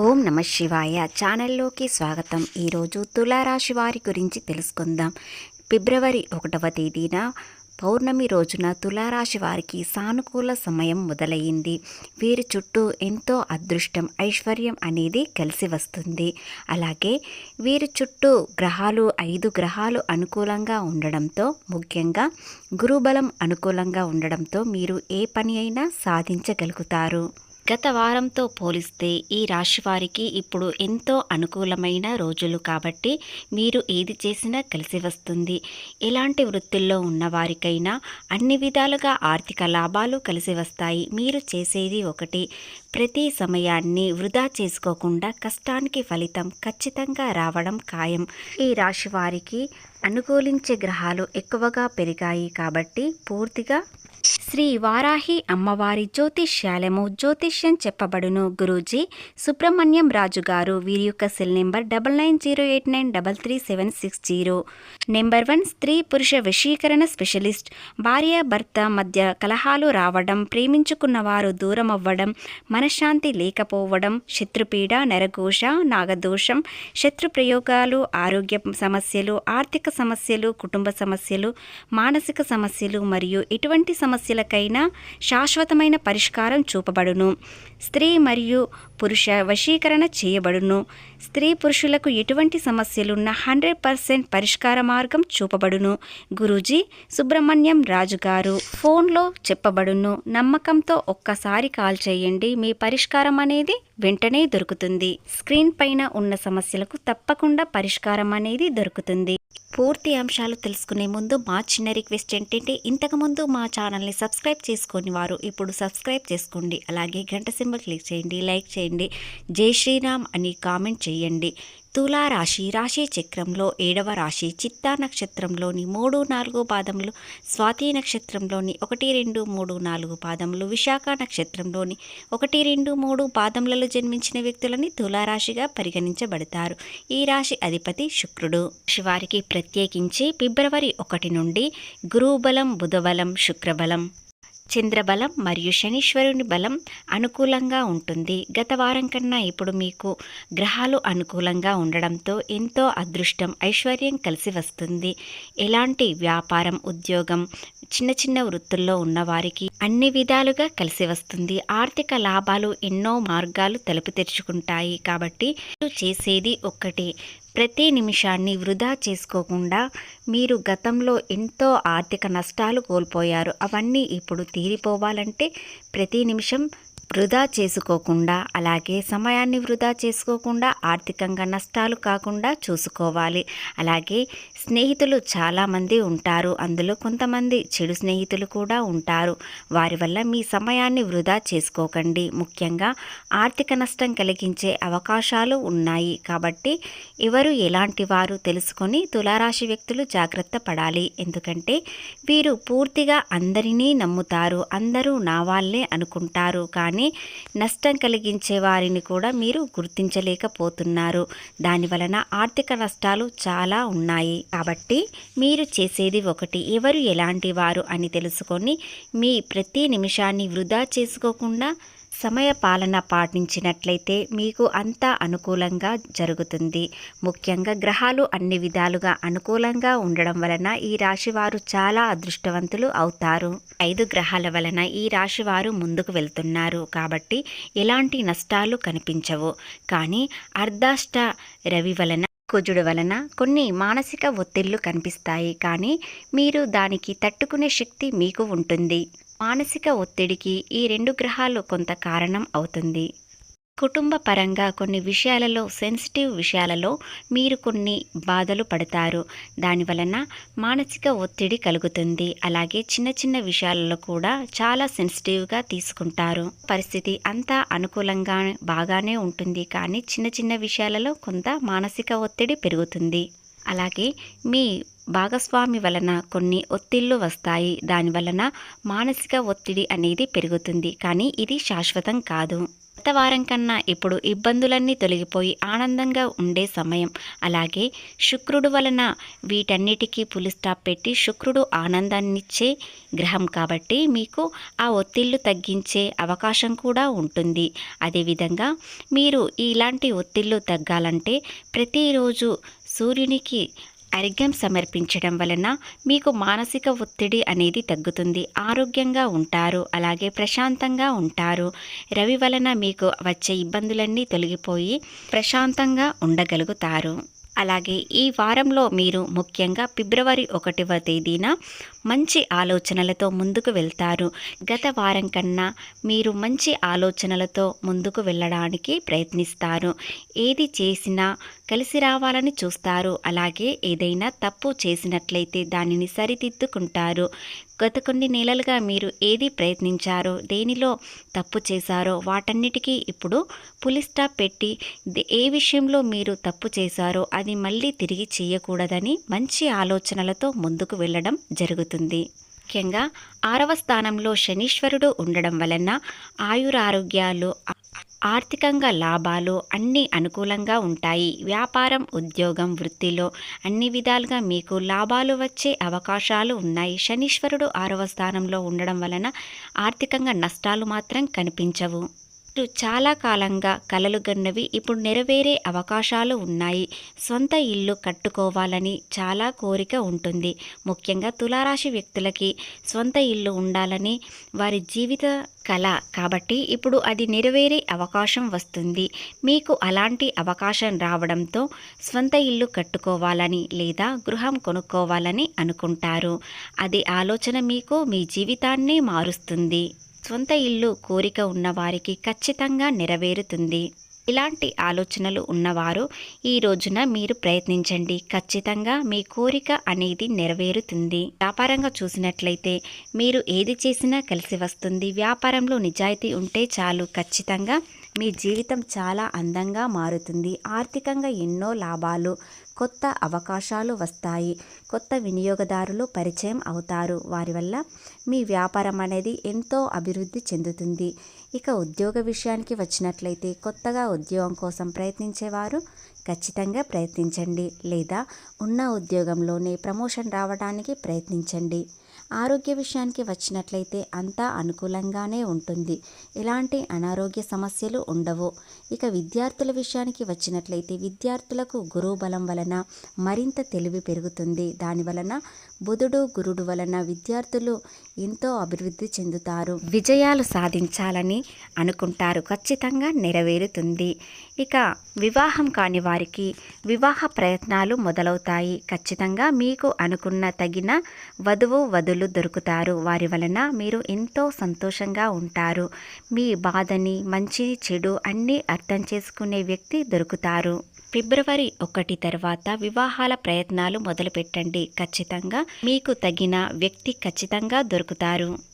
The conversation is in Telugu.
ఓం నమ శివాయ. ఛానల్లోకి స్వాగతం. ఈరోజు తులారాశి వారి గురించి తెలుసుకుందాం. ఫిబ్రవరి ఒకటవ తేదీన పౌర్ణమి రోజున తులారాశి వారికి సానుకూల సమయం మొదలయ్యింది. వీరి చుట్టూ ఎంతో అదృష్టం ఐశ్వర్యం అనేది కలిసి వస్తుంది. అలాగే వీరి చుట్టూ గ్రహాలు ఐదు గ్రహాలు అనుకూలంగా ఉండడంతో ముఖ్యంగా గురుబలం అనుకూలంగా ఉండడంతో మీరు ఏ పని అయినా సాధించగలుగుతారు. గత వారంతో పోలిస్తే ఈ రాశి వారికి ఇప్పుడు ఎంతో అనుకూలమైన రోజులు కాబట్టి మీరు ఏది చేసినా కలిసి వస్తుంది. ఎలాంటి వృత్తుల్లో ఉన్నవారికైనా అన్ని విధాలుగా ఆర్థిక లాభాలు కలిసి వస్తాయి. మీరు చేసేది ఒకటి ప్రతి సమయాన్ని వృధా చేసుకోకుండా కష్టానికి ఫలితం ఖచ్చితంగా రావడం ఖాయం. ఈ రాశి వారికి అనుకూలించే గ్రహాలు ఎక్కువగా పెరిగాయి కాబట్టి పూర్తిగా శ్రీ వారాహి అమ్మవారి జ్యోతిష్యాలము జ్యోతిష్యం చెప్పబడును. గురూజీ సుబ్రహ్మణ్యం రాజు గారు వీరి యొక్క cell number double nine zero eight nine double three seven six zero. Number one స్త్రీ పురుష వశీకరణ స్పెషలిస్ట్. భార్య భర్త మధ్య కలహాలు రావడం ప్రేమించుకున్న వారు దూరం అవ్వడం మనశ్శాంతి లేకపోవడం శత్రుపీడ నరఘోష నాగదోషం శత్రు ప్రయోగాలు ఆరోగ్య సమస్యలు ఆర్థిక సమస్యలు కుటుంబ సమస్యలు మానసిక సమస్యలు మరియు ఎటువంటి సమస్యలకైనా శాశ్వతమైన పరిష్కారం చూపబడును. స్త్రీ మరియు పురుష వశీకరణ చేయబడును. స్త్రీ పురుషులకు ఎటువంటి సమస్యలున్న హండ్రెడ్ పర్సెంట్ పరిష్కార మార్గం చూపబడును. గురూజీ సుబ్రహ్మణ్యం రాజు గారు ఫోన్లో చెప్పబడును. నమ్మకంతో ఒక్కసారి కాల్ చేయండి. మీ పరిష్కారం అనేది వెంటనే దొరుకుతుంది. స్క్రీన్ పైన ఉన్న సమస్యలకు తప్పకుండా పరిష్కారం అనేది దొరుకుతుంది. పూర్తి అంశాలు తెలుసుకునే ముందు మా చిన్న రిక్వెస్ట్ ఏంటంటే ఇంతకుముందు మా ఛానల్ని సబ్స్క్రైబ్ చేసుకొని వారు ఇప్పుడు సబ్స్క్రైబ్ చేసుకోండి. అలాగే గంట సింబల్ క్లిక్ చేయండి లైక్ చేయండి జై శ్రీరామ్ అని కామెంట్ చేయండి. తులారాశి రాశి రాశి చక్రంలో ఏడవ రాశి చిత్తా నక్షత్రంలోని మూడు నాలుగు పాదములు స్వాతి నక్షత్రంలోని ఒకటి రెండు మూడు నాలుగు పాదములు విశాఖ నక్షత్రంలోని ఒకటి రెండు మూడు పాదములలో జన్మించిన వ్యక్తులని తులారాశిగా పరిగణించబడతారు. ఈ రాశి అధిపతి శుక్రుడు. శివారికి ప్రత్యేకించి ఫిబ్రవరి ఒకటి నుండి గురుబలం బుధబలం శుక్రబలం. చంద్రబలం మరియు శనీశ్వరుని బలం అనుకూలంగా ఉంటుంది. గత వారం కన్నా ఇప్పుడు మీకు గ్రహాలు అనుకూలంగా ఉండడంతో ఎంతో అదృష్టం ఐశ్వర్యం కలిసి వస్తుంది. ఎలాంటి వ్యాపారం ఉద్యోగం చిన్న చిన్న వృత్తుల్లో ఉన్నవారికి అన్ని విధాలుగా కలిసి వస్తుంది. ఆర్థిక లాభాలు ఎన్నో మార్గాలు తలుపు తెరుచుకుంటాయి. కాబట్టి చేసేది ఒక్కటి. ప్రతి నిమిషాన్ని వృధా చేసుకోకుండా మీరు గతంలో ఎంతో ఆర్థిక నష్టాలు కోల్పోయారు. అవన్నీ ఇప్పుడు తీరిపోవాలంటే ప్రతి నిమిషం వృధా చేసుకోకుండా అలాగే సమయాన్ని వృధా చేసుకోకుండా ఆర్థికంగా నష్టాలు కాకుండా చూసుకోవాలి. అలాగే స్నేహితులు చాలామంది ఉంటారు. అందులో కొంతమంది చెడు స్నేహితులు కూడా ఉంటారు. వారి వల్ల మీ సమయాన్ని వృధా చేసుకోకండి. ముఖ్యంగా ఆర్థిక నష్టం కలిగించే అవకాశాలు ఉన్నాయి. కాబట్టి ఎవరు ఎలాంటి వారు తెలుసుకొని తులారాశి వ్యక్తులు జాగ్రత్త పడాలి. ఎందుకంటే వీరు పూర్తిగా అందరినీ నమ్ముతారు. అందరూ నా వాళ్ళే అనుకుంటారు. కానీ నష్టం కలిగించే వారిని కూడా మీరు గుర్తించలేకపోతున్నారు. దాని వలన ఆర్థిక నష్టాలు చాలా ఉన్నాయి. కాబట్టి మీరు చేసేది ఒకటి ఎవరు ఎలాంటి వారు అని తెలుసుకొని మీ ప్రతి నిమిషాన్ని వృధా చేసుకోకుండా సమయ పాలన పాటించినట్లయితే మీకు అంతా అనుకూలంగా జరుగుతుంది. ముఖ్యంగా గ్రహాలు అన్ని విధాలుగా అనుకూలంగా ఉండడం వలన ఈ రాశి వారు చాలా అదృష్టవంతులు అవుతారు. ఐదు గ్రహాల వలన ఈ రాశి వారు ముందుకు వెళ్తున్నారు కాబట్టి ఎలాంటి నష్టాలు కనిపించవు. కానీ అర్ధాష్ట రవి వలన కుజుడు వలన కొన్ని మానసిక ఒత్తిళ్ళు కనిపిస్తాయి. కానీ మీరు దానికి తట్టుకునే శక్తి మీకు ఉంటుంది. మానసిక ఒత్తిడికి ఈ రెండు గ్రహాలు కొంత కారణం అవుతుంది. కుటుంబ పరంగా కొన్ని విషయాలలో సెన్సిటివ్ విషయాలలో మీరు కొన్ని బాధలు పడతారు. దాని వలన మానసిక ఒత్తిడి కలుగుతుంది. అలాగే చిన్న చిన్న విషయాలలో కూడా చాలా సెన్సిటివ్గా తీసుకుంటారు. పరిస్థితి అంతా అనుకూలంగా బాగానే ఉంటుంది. కానీ చిన్న చిన్న విషయాలలో కొంత మానసిక ఒత్తిడి పెరుగుతుంది. అలాగే మీ భాగస్వామి వలన కొన్ని ఒత్తిళ్ళు వస్తాయి. దాని వలన మానసిక ఒత్తిడి అనేది పెరుగుతుంది. కానీ ఇది శాశ్వతం కాదు. గత వారం కన్నా ఇప్పుడు ఇబ్బందులన్నీ తొలగిపోయి ఆనందంగా ఉండే సమయం. అలాగే శుక్రుడు వలన వీటన్నిటికీ పులి స్టాప్ పెట్టి శుక్రుడు ఆనందాన్నిచ్చే గ్రహం కాబట్టి మీకు ఆ ఒత్తిళ్ళు తగ్గించే అవకాశం కూడా ఉంటుంది. అదేవిధంగా మీరు ఇలాంటి ఒత్తిళ్ళు తగ్గాలంటే ప్రతిరోజు సూర్యునికి అర్ఘ్యం సమర్పించడం వలన మీకు మానసిక ఒత్తిడి అనేది తగ్గుతుంది. ఆరోగ్యంగా ఉంటారు. అలాగే ప్రశాంతంగా ఉంటారు. రవి వలన మీకు వచ్చే ఇబ్బందులన్నీ తొలగిపోయి ప్రశాంతంగా ఉండగలుగుతారు. అలాగే ఈ వారంలో మీరు ముఖ్యంగా ఫిబ్రవరి ఒకటవ తేదీన మంచి ఆలోచనలతో ముందుకు వెళ్తారు. గత వారం కన్నా మీరు మంచి ఆలోచనలతో ముందుకు వెళ్ళడానికి ప్రయత్నిస్తారు. ఏది చేసినా కలిసి రావాలని చూస్తారు. అలాగే ఏదైనా తప్పు చేసినట్లయితే దానిని సరిదిద్దుకుంటారు. గత కొన్ని నెలలుగా మీరు ఏది ప్రయత్నించారో? దేనిలో తప్పు చేశారో? వాటన్నిటికీ ఇప్పుడు పులి స్టాప్ పెట్టి ఏ విషయంలో మీరు తప్పు చేశారో అది మళ్ళీ తిరిగి చేయకూడదని మంచి ఆలోచనలతో ముందుకు వెళ్ళడం జరుగుతుంది. ముఖ్యంగా ఆరవ స్థానంలో శనీశ్వరుడు ఉండడం వలన ఆయురారోగ్యాలు ఆర్థికంగా లాభాలు అన్నీ అనుకూలంగా ఉంటాయి. వ్యాపారం ఉద్యోగం వృత్తిలో అన్ని విధాలుగా మీకు లాభాలు వచ్చే అవకాశాలు ఉన్నాయి. శనీశ్వరుడు ఆరవ స్థానంలో ఉండడం వలన ఆర్థికంగా నష్టాలు మాత్రం కనిపించవు. చాలా కాలంగా కలలు గన్నవి ఇప్పుడు నెరవేరే అవకాశాలు ఉన్నాయి. సొంత ఇల్లు కట్టుకోవాలని చాలా కోరిక ఉంటుంది. ముఖ్యంగా తులారాశి వ్యక్తులకి సొంత ఇల్లు ఉండాలని వారి జీవిత కళ కాబట్టి ఇప్పుడు అది నెరవేరే అవకాశం వస్తుంది. మీకు అలాంటి అవకాశం రావడంతో స్వంత ఇల్లు కట్టుకోవాలని లేదా గృహం కొనుక్కోవాలని అనుకుంటారు. అది ఆలోచన మీకు మీ జీవితాన్నే మారుస్తుంది. సొంత ఇల్లు కోరిక ఉన్నవారికి ఖచ్చితంగా నెరవేరుతుంది. ఇలాంటి ఆలోచనలు ఉన్నవారు ఈ రోజున మీరు ప్రయత్నించండి. ఖచ్చితంగా మీ కోరిక అనేది నెరవేరుతుంది. వ్యాపారంగా చూసినట్లయితే మీరు ఏది చేసినా కలిసి వస్తుంది. వ్యాపారంలో నిజాయితీ ఉంటే చాలు. ఖచ్చితంగా మీ జీవితం చాలా అందంగా మారుతుంది. ఆర్థికంగా ఎన్నో లాభాలు కొత్త అవకాశాలు వస్తాయి. కొత్త వినియోగదారులు పరిచయం అవుతారు. వారి వల్ల మీ వ్యాపారం అనేది ఎంతో అభివృద్ధి చెందుతుంది. ఇక ఉద్యోగ విషయానికి వచ్చినట్లయితే కొత్తగా ఉద్యోగం కోసం ప్రయత్నించేవారు ఖచ్చితంగా ప్రయత్నించండి. లేదా ఉన్న ఉద్యోగంలోనే ప్రమోషన్ రావడానికి ప్రయత్నించండి. ఆరోగ్య విషయానికి వచ్చినట్లయితే అంతా అనుకూలంగానే ఉంటుంది. ఎలాంటి అనారోగ్య సమస్యలు ఉండవు. ఇక విద్యార్థుల విషయానికి వచ్చినట్లయితే విద్యార్థులకు గురువు బలం వలన మరింత తెలివి పెరుగుతుంది. దాని వలన బుధుడు గురుడు వలన విద్యార్థులు ఎంతో అభివృద్ధి చెందుతారు. విజయాలు సాధించాలని అనుకుంటారు. ఖచ్చితంగా నెరవేరుతుంది. ఇక వివాహం కాని వారికి వివాహ ప్రయత్నాలు మొదలవుతాయి. ఖచ్చితంగా మీకు అనుకున్న తగిన వధువు వధులు దొరుకుతారు. వారి వలన మీరు ఎంతో సంతోషంగా ఉంటారు. మీ బాధని మంచి చెడు అన్నీ అర్థం చేసుకునే వ్యక్తి దొరుకుతారు. ఫిబ్రవరి ఒకటి తర్వాత వివాహాల ప్రయత్నాలు మొదలుపెట్టండి. ఖచ్చితంగా మీకు తగిన వ్యక్తి ఖచ్చితంగా దొరుకుతారు.